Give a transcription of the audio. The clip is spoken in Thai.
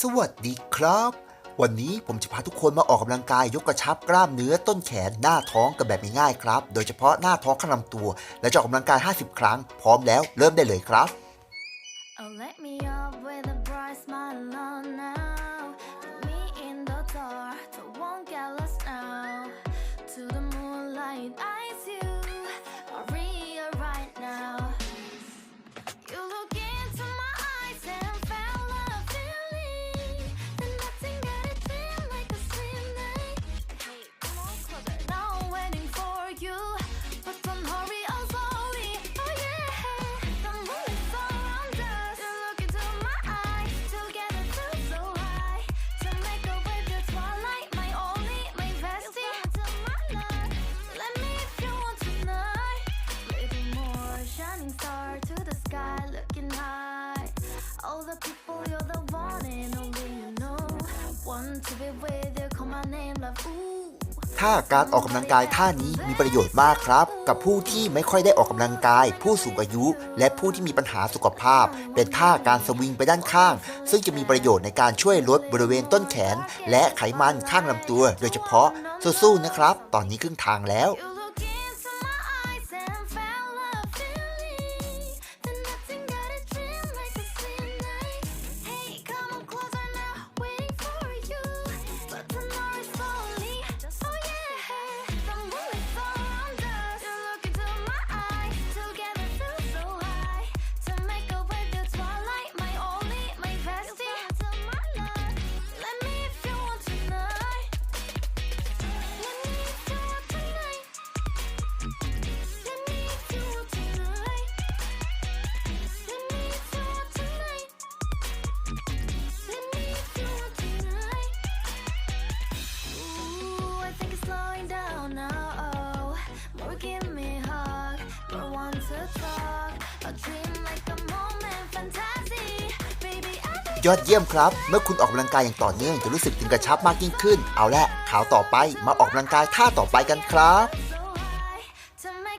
สวัสดีครับ วันนี้ผมจะพาทุกคนมาออกกำลังกายยกกระชับกล้ามเนื้อต้นแขนหน้าท้องกันแบบง่ายๆครับ โดยเฉพาะหน้าท้องข้างลำตัว และจะออกกำลังกาย 50 ครั้ง พร้อมแล้วเริ่มได้เลยครับ Oh, let me up with a bright smile on now. All the people, you're the one and only you know. Want to be with you, call my name, love. Ooh. ถ้าการออกกำลังกายท่านี้มีประโยชน์มากครับ กับผู้ที่ไม่ค่อยได้ออกกำลังกาย ผู้สูงอายุ และผู้ที่มีปัญหาสุขภาพ เป็นท่าการสวิงไปด้านข้าง ซึ่งจะมีประโยชน์ในการช่วยลดบริเวณต้นแขน และไขมันข้างลำตัว โดยเฉพาะสู้ๆนะครับ ตอนนี้ครึ่งทางแล้ว ยอดเยี่ยมครับ เมื่อคุณออกกำลังกายอย่างต่อเนื่องจะรู้สึกถึงกระชับมากยิ่งขึ้น เอาละข่าวต่อไปมาออกกำลังกายท่าต่อไปกันครับ